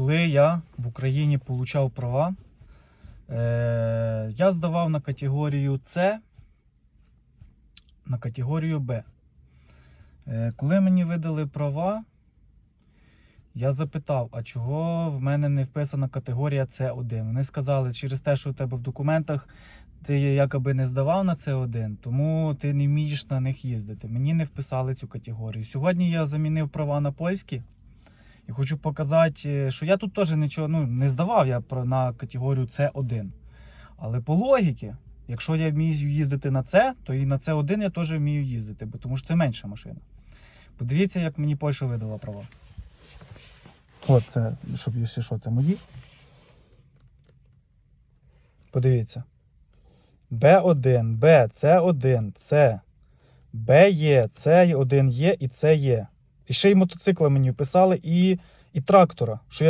коли я в Україні получав права, е, я здавав на категорію С, на категорію Б. Е, коли мені видали права, я запитав, а чого в мене не вписана категорія С1? Вони сказали, через те, що у тебе в документах ти якоби не здавав на С1, тому ти не вмієш на них їздити. Мені не вписали цю категорію. Сьогодні я замінив права на польські. І хочу показати, е, що я тут теж нічого ну, не здавав я на категорію С1. Але по логіки, якщо я вмію їздити на С, то і на С1 я теж вмію їздити, бо тому що це менша машина. Подивіться, як мені Польща видала права. От це, щоб якщо що, це мої. Подивіться. Б1, Б, С1, С, Б є, С1 є і С є. І ще й мотоцикла мені писали, і, і трактора. Що я